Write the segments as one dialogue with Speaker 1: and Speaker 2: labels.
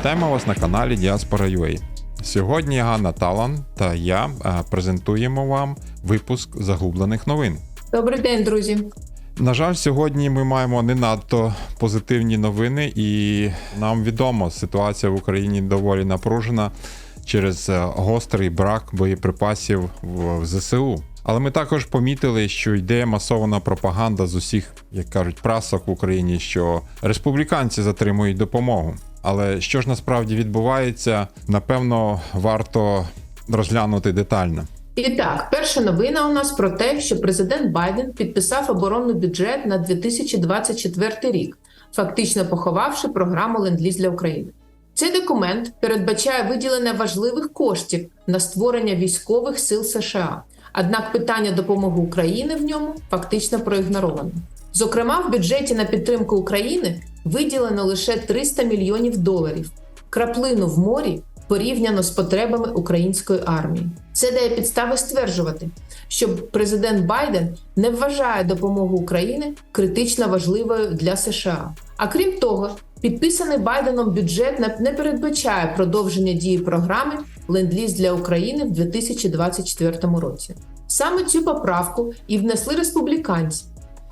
Speaker 1: Вітаємо вас на каналі Діаспора.ua. Сьогодні Ганна Талан та я е, презентуємо вам випуск загублених новин.
Speaker 2: Добрий день, друзі.
Speaker 1: На жаль, сьогодні ми маємо не надто позитивні новини, і нам відомо, ситуація в Україні доволі напружена через е, гострий брак боєприпасів в ЗСУ. Але ми також помітили, що йде масована пропаганда з усіх, як кажуть, прасок в Україні, що республіканці затримують допомогу. Але що ж насправді відбувається, напевно, варто розглянути детально.
Speaker 2: І так, перша новина у нас про те, що президент Байден підписав оборонний бюджет на 2024 рік, фактично поховавши програму Ленд-Ліз для України. Цей документ передбачає виділення важливих коштів на створення військових сил США. Однак питання допомоги України в ньому фактично проігноровано. Зокрема, в бюджеті на підтримку України виділено лише 300 мільйонів доларів, краплину в морі порівняно з потребами української армії. Це дає підстави стверджувати, що президент Байден не вважає допомогу України критично важливою для США. А крім того, підписаний Байденом бюджет не- передбачає продовження дії програми Ленд-Ліз для України в 2024 році. Саме цю поправку і внесли республіканці,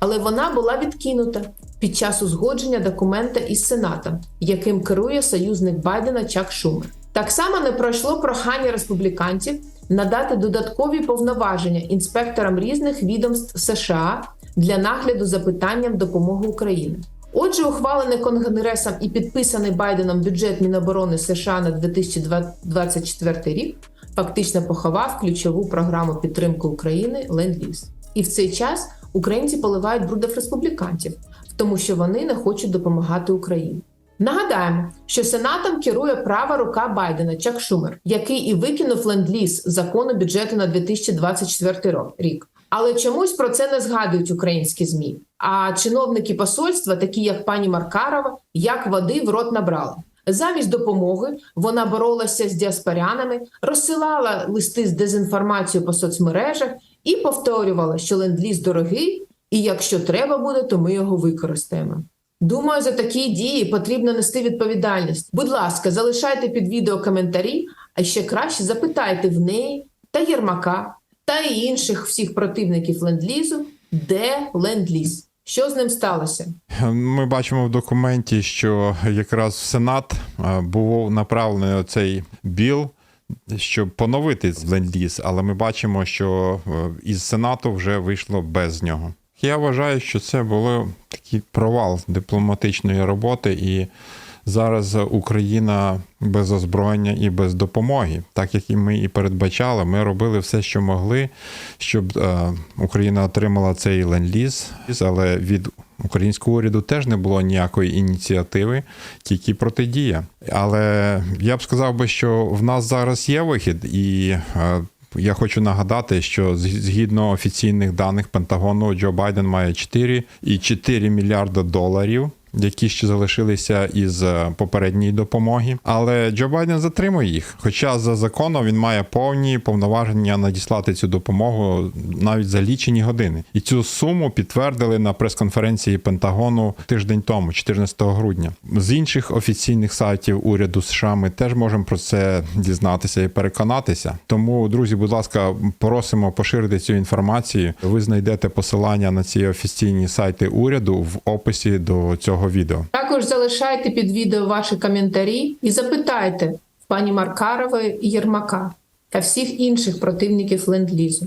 Speaker 2: але вона була відкинута під час узгодження документа із Сенатом, яким керує союзник Байдена Чак Шумер. Так само не пройшло прохання республіканців надати додаткові повноваження інспекторам різних відомств США для нагляду за питанням допомоги Україні. Отже, ухвалений Конгресом і підписаний Байденом бюджет Міноборони США на 2024 рік фактично поховав ключову програму підтримки України Ленд-Ліз. І в цей час українці поливають брудов республіканців, тому що вони не хочуть допомагати Україні. Нагадаємо, що сенатом керує права рука Байдена Чак Шумер, який і викинув ленд-ліз закону бюджету на 2024 ро- рік. Але чомусь про це не згадують українські змі. А чиновники посольства, такі як пані Маркарова, як води в рот набрали. Замість допомоги вона боролася з діаспорянами, розсилала листи з дезінформацією по соцмережах і повторювала, що ленд-ліз дорогий, і якщо треба буде, то ми його використаємо. Думаю, за такі дії потрібно нести відповідальність. Будь ласка, залишайте під відео коментарі, а ще краще запитайте в неї та Єрмака та інших всіх противників ленд-лізу, де ленд-ліз, що з ним сталося.
Speaker 1: Ми бачимо в документі, що якраз в Сенат е, був направлений цей біл, щоб поновити ленд-ліз, але ми бачимо, що е, із Сенату вже вийшло без нього. Я вважаю, що це було такий провал дипломатичної роботи, і зараз Україна без озброєння і без допомоги, так як і ми і передбачали, ми робили все, що могли, щоб е, Україна отримала цей ленд-ліз, але від українського уряду теж не було ніякої ініціативи, тільки протидія. Але я б сказав би, що в нас зараз є вихід, і е, я хочу нагадати, що згідно офіційних даних Пентагону, Джо Байден має 4,4 мільярда доларів. Які ще залишилися із е, попередньої допомоги, але Джо Байден затримує їх. Хоча за законом він має повні повноваження надіслати цю допомогу навіть за лічені години. І цю суму підтвердили на прес-конференції Пентагону тиждень тому, 14 грудня. З інших офіційних сайтів уряду США ми теж можемо про це дізнатися і переконатися. Тому, друзі, будь ласка, просимо поширити цю інформацію. Ви знайдете посилання на ці офіційні сайти уряду в описі до цього відео.
Speaker 2: Також залишайте під відео ваші коментарі і запитайте в пані Маркарової і Єрмака та всіх інших противників ленд-лізу,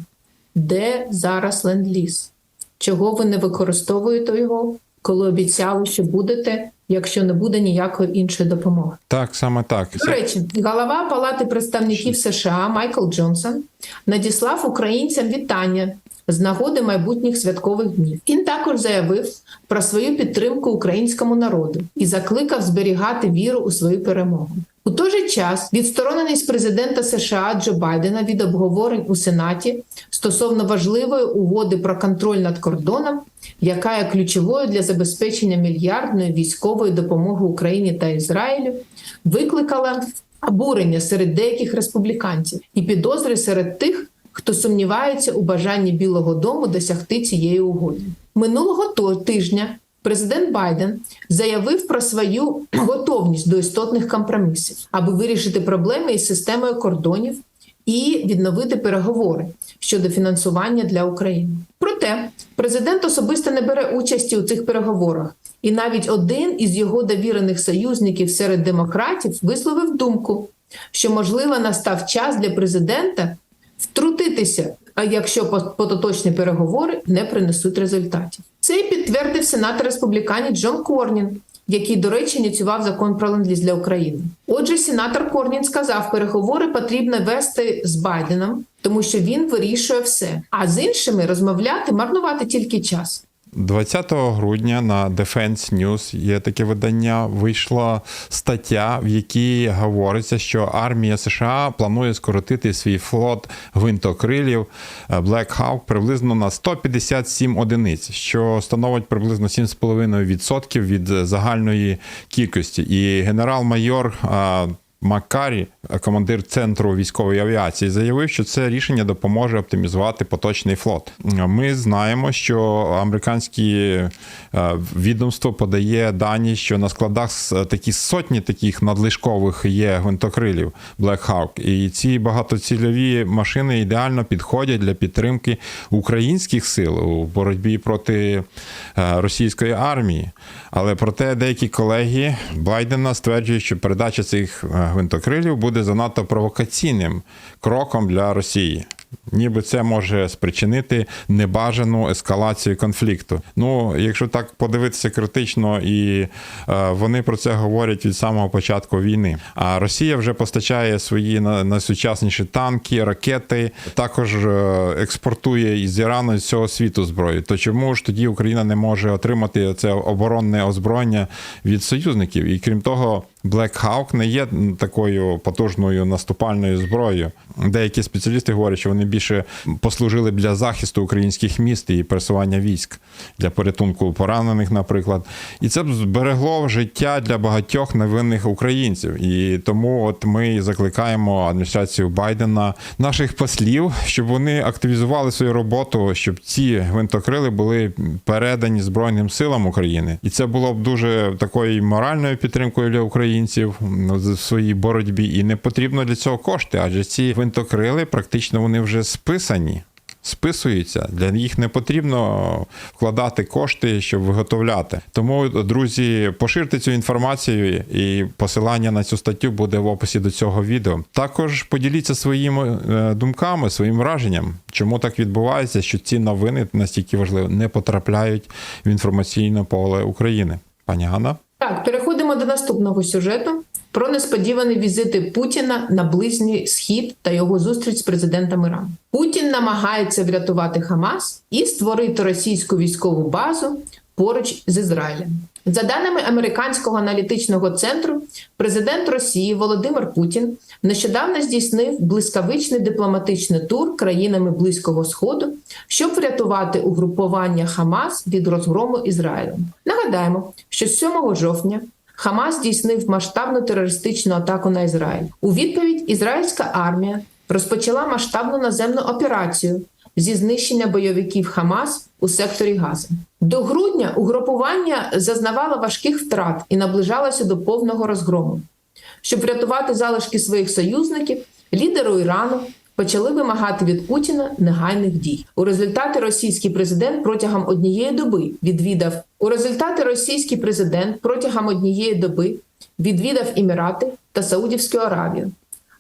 Speaker 2: де зараз ленд-ліз? Чого ви не використовуєте його, коли обіцяли, що будете, якщо не буде ніякої іншої допомоги?
Speaker 1: Так, саме так.
Speaker 2: До речі, голова Палати представників США Майкл Джонсон надіслав українцям вітання з нагоди майбутніх святкових днів. Він також заявив про свою підтримку українському народу і закликав зберігати віру у свою перемогу. У той же час відстороненість президента США Джо Байдена від обговорень у Сенаті стосовно важливої угоди про контроль над кордоном, яка є ключовою для забезпечення мільярдної військової допомоги Україні та Ізраїлю, викликала обурення серед деяких республіканців і підозри серед тих, хто сумнівається у бажанні Білого Дому досягти цієї угоди. Минулого тижня Президент Байден заявив про свою готовність до істотних компромісів, аби вирішити проблеми із системою кордонів і відновити переговори щодо фінансування для України. Проте президент особисто не бере участі у цих переговорах, і навіть один із його довірених союзників серед демократів висловив думку, що можливо настав час для президента втрутитися, а якщо по- поточні переговори не принесуть результатів. Це підтвердив сенатор республіканець Джон Корнін, який, до речі, ініціював закон про ленд-ліз для України. Отже, сенатор Корнін сказав, переговори потрібно вести з Байденом, тому що він вирішує все. А з іншими розмовляти, марнувати тільки час.
Speaker 1: 20 грудня на Defense News є таке видання. Вийшла стаття, в якій говориться, що армія США планує скоротити свій флот гвинтокрилів е, Black Hawk приблизно на 157 одиниць, що становить приблизно 7,5% від загальної кількості. І генерал-майор. Маккарі, командир центру військової авіації, заявив, що це рішення допоможе оптимізувати поточний флот. Ми знаємо, що американське е, відомство подає дані, що на складах такі сотні таких надлишкових є гвинтокрилів Black Hawk. І ці багатоцільові машини ідеально підходять для підтримки українських сил у боротьбі проти е, російської армії. Але проте деякі колеги Байдена стверджують, що передача цих е, гвинтокрилів буде занадто провокаційним кроком для Росії. Ніби це може спричинити небажану ескалацію конфлікту. Ну, якщо так подивитися критично, і е, вони про це говорять від самого початку війни. А Росія вже постачає свої на- найсучасніші танки, ракети, також е, експортує із Ірану з всього світу зброю. То чому ж тоді Україна не може отримати це оборонне озброєння від союзників? І крім того, Black Hawk не є такою потужною наступальною зброєю. Деякі спеціалісти говорять, що вони більше послужили для захисту українських міст і пересування військ для порятунку поранених, наприклад. І це б зберегло життя для багатьох невинних українців. І тому от ми закликаємо адміністрацію Байдена, наших послів, щоб вони активізували свою роботу, щоб ці гвинтокрили були передані Збройним силам України. І це було б дуже такою моральною підтримкою для українців ну, в своїй боротьбі. І не потрібно для цього кошти, адже ці гвинтокрили практично вони вже списані. Списуються, для їх не потрібно вкладати кошти, щоб виготовляти. Тому, друзі, поширте цю інформацію, і посилання на цю статтю буде в описі до цього відео. Також поділіться своїми е, думками, своїм враженням, чому так відбувається, що ці новини настільки важливі не потрапляють в інформаційне поле України. Пані Ганна?
Speaker 2: Так, переходимо до наступного сюжету про несподівані візити Путіна на ближній схід та його зустріч з президентом Ірану. Путін намагається врятувати Хамас і створити російську військову базу поруч з Ізраїлем. За даними американського аналітичного центру, президент Росії Володимир Путін нещодавно здійснив блискавичний дипломатичний тур країнами Близького Сходу, щоб врятувати угрупування Хамас від розгрому Ізраїлю. Нагадаємо, що 7 жовтня Хамас здійснив масштабну терористичну атаку на Ізраїль. У відповідь ізраїльська армія розпочала масштабну наземну операцію зі знищення бойовиків Хамас у секторі Гази. До грудня угрупування зазнавало важких втрат і наближалося до повного розгрому. Щоб врятувати залишки своїх союзників, лідеру Ірану почали вимагати від Путіна негайних дій. У результаті російський президент протягом однієї доби відвідав у результаті російський президент протягом однієї доби відвідав Емірати та Саудівську Аравію.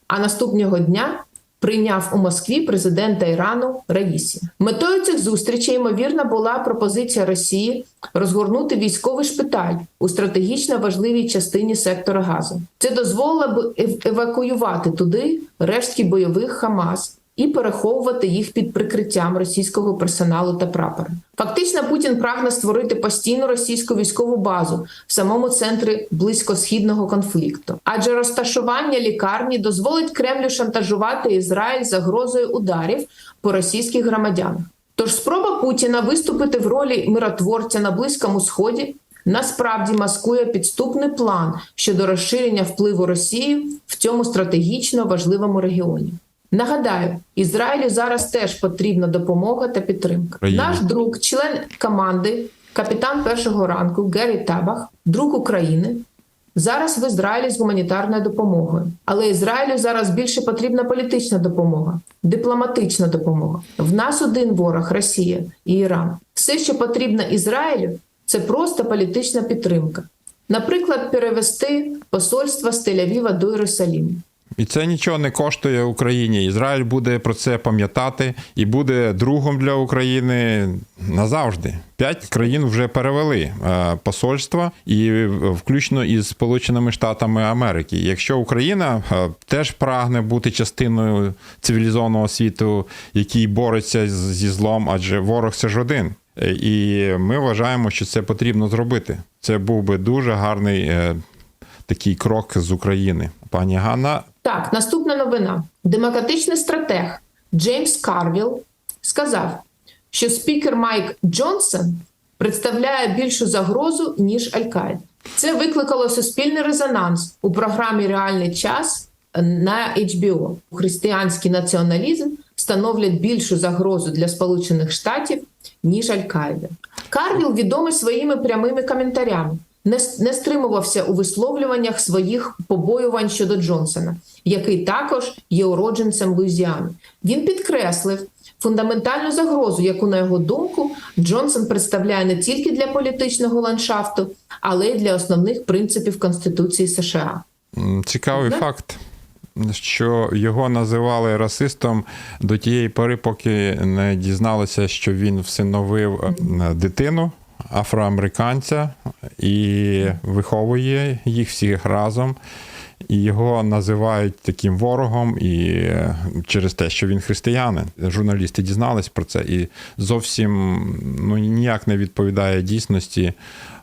Speaker 2: А наступного дня прийняв у Москві президента Ірану Раїсі. Метою цих зустрічей ймовірно була пропозиція Росії розгорнути військовий шпиталь у стратегічно важливій частині сектора Газу. Це дозволило б евакуювати туди рештки бойових Хамас. І переховувати їх під прикриттям російського персоналу та прапора. Фактично, Путін прагне створити постійну російську військову базу в самому центрі близькосхідного конфлікту, адже розташування лікарні дозволить Кремлю шантажувати Ізраїль загрозою ударів по російських громадянах. Тож спроба Путіна виступити в ролі миротворця на Близькому Сході насправді маскує підступний план щодо розширення впливу Росії в цьому стратегічно важливому регіоні. Нагадаю, Ізраїлю зараз теж потрібна допомога та підтримка.
Speaker 1: Країна.
Speaker 2: Наш друг, член команди Капітан першого ранку Геррі Табах, друг України, зараз в Ізраїлі з гуманітарною допомогою. Але Ізраїлю зараз більше потрібна політична допомога, дипломатична допомога. В нас один ворог Росія і Іран. Все, що потрібно Ізраїлю, це просто політична підтримка. Наприклад, перевести посольство з Тель-Авіва до Єрусаліму.
Speaker 1: І це нічого не коштує Україні. Ізраїль буде про це пам'ятати і буде другом для України назавжди. П'ять країн вже перевели е, посольства, і включно із Сполученими Штатами Америки. Якщо Україна е, теж прагне бути частиною цивілізованого світу, який бореться зі злом, адже ворог це ж один. Е, І ми вважаємо, що це потрібно зробити. Це був би дуже гарний такий крок з України. Пані Ганна,
Speaker 2: Так, наступна новина. Демократичний стратег Джеймс Карвіл сказав, що спікер Майк Джонсон представляє більшу загрозу, ніж Аль-Каїда. Це викликало суспільний резонанс у програмі Реальний час на HBO. Християнський націоналізм становлять більшу загрозу для Сполучених Штатів, ніж Аль-Каїда. Карвіл відомий своїми прямими коментарями. Не, не стримувався у висловлюваннях своїх побоювань щодо Джонсона, який також є уродженцем Луїзіани. Він підкреслив фундаментальну загрозу, яку, на його думку, Джонсон представляє не тільки для політичного ландшафту, але й для основних принципів Конституції США.
Speaker 1: Цікавий
Speaker 2: Мгм.
Speaker 1: факт, що його називали расистом до тієї пори, поки не дізналися, що він всиновив е, дитину афроамериканця і виховує їх всіх разом. І його називають таким ворогом, і через те, що він християнин. Журналісти дізнались про це і зовсім ну, ніяк не відповідає дійсності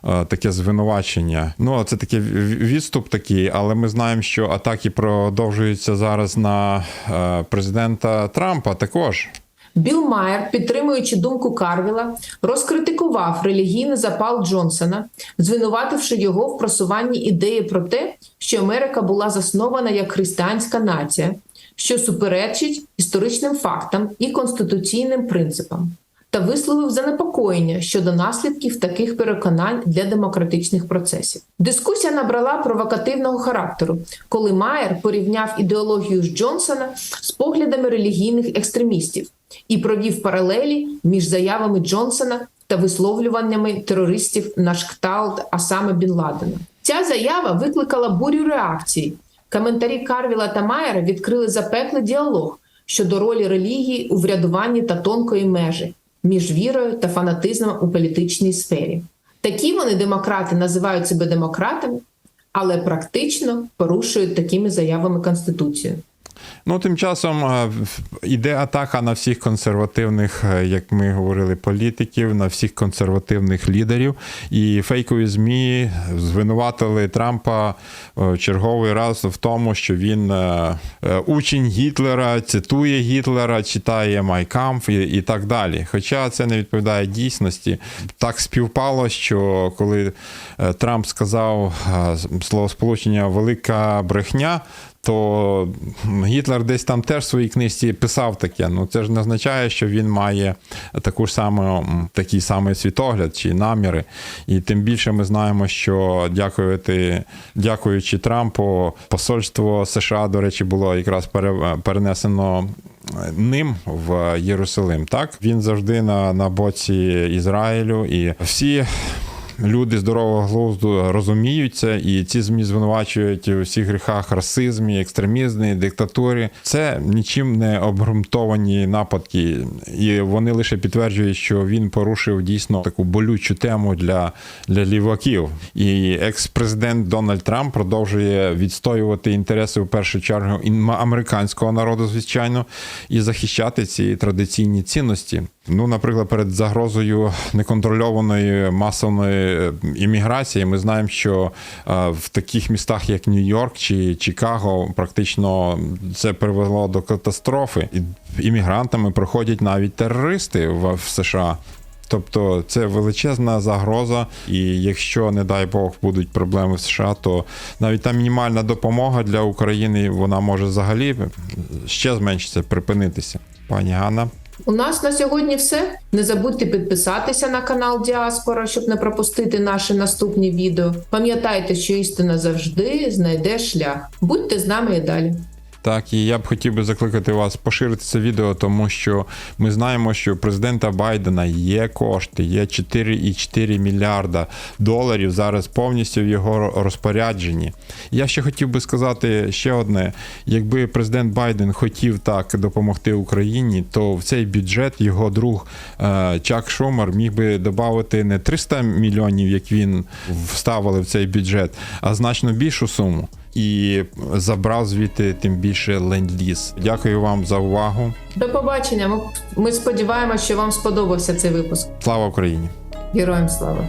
Speaker 1: е, таке звинувачення. Ну, це такий відступ такий, але ми знаємо, що атаки продовжуються зараз на е, президента Трампа також.
Speaker 2: Білл Майер, підтримуючи думку Карвіла, розкритикував релігійний запал Джонсона, звинувативши його в просуванні ідеї про те, що Америка була заснована як християнська нація, що суперечить історичним фактам і конституційним принципам, та висловив занепокоєння щодо наслідків таких переконань для демократичних процесів. Дискусія набрала провокативного характеру, коли Майер порівняв ідеологію Джонсона з поглядами релігійних екстремістів і провів паралелі між заявами Джонсона та висловлюваннями терористів на кшталт Асами Бін Ладена. Ця заява викликала бурю реакцій. Коментарі Карвіла та Майера відкрили запеклий діалог щодо ролі релігії у врядуванні та тонкої межі між вірою та фанатизмом у політичній сфері. Такі вони демократи називають себе демократами, але практично порушують такими заявами Конституцію.
Speaker 1: Ну, тим часом е, в- іде атака на всіх консервативних, е, як ми говорили, політиків, на всіх консервативних лідерів. І фейкові ЗМІ звинуватили Трампа е, черговий раз в тому, що він е, е, учень Гітлера, цитує Гітлера, читає Майкамф і, і так далі. Хоча це не відповідає дійсності. Так співпало, що коли е, Трамп сказав е, словосполучення велика брехня то Гітлер десь там теж в своїй книжці писав таке. Ну це ж не означає, що він має таку ж саму, такий самий світогляд чи наміри. І тим більше ми знаємо, що дякувати, дякуючи Трампу, посольство США, до речі, було якраз пере- перенесено. Ним в Єрусалим, так він завжди на, на боці Ізраїлю, і всі люди здорового глузду розуміють це, і ці змі звинувачують у всіх гріхах расизмі, екстремізмі, диктатурі. Це нічим не обґрунтовані нападки, і вони лише підтверджують, що він порушив дійсно таку болючу тему для, для ліваків. І екс-президент Дональд Трамп продовжує відстоювати інтереси в першу чергу американського народу, звичайно, і захищати ці традиційні цінності. Ну, наприклад, перед загрозою неконтрольованої масової е, імміграції, ми знаємо, що е, в таких містах, як Нью-Йорк чи Чикаго, практично це привело до катастрофи. І іммігрантами проходять навіть терористи в, США. Тобто це величезна загроза, і якщо, не дай Бог, будуть проблеми в США, то навіть та мінімальна допомога для України вона може взагалі ще зменшитися, припинитися. Пані Ганна.
Speaker 2: У нас на сьогодні все. Не забудьте підписатися на канал Діаспора, щоб не пропустити наші наступні відео. Пам'ятайте, що істина завжди знайде шлях. Будьте з нами і далі.
Speaker 1: Так, і я б хотів би закликати вас поширити це відео, тому що ми знаємо, що у президента Байдена є кошти, є 4,4 мільярда доларів зараз повністю в його розпорядженні. Я ще хотів би сказати ще одне: якби президент Байден хотів так допомогти Україні, то в цей бюджет його друг е, Чак Шумер міг би додати не 300 мільйонів, як він вставили в цей бюджет, а значно більшу суму. І забрав звідти тим більше ленд-ліз. Дякую вам за увагу.
Speaker 2: До побачення. Ми- сподіваємося, що вам сподобався цей випуск.
Speaker 1: Слава Україні!
Speaker 2: Героям слава!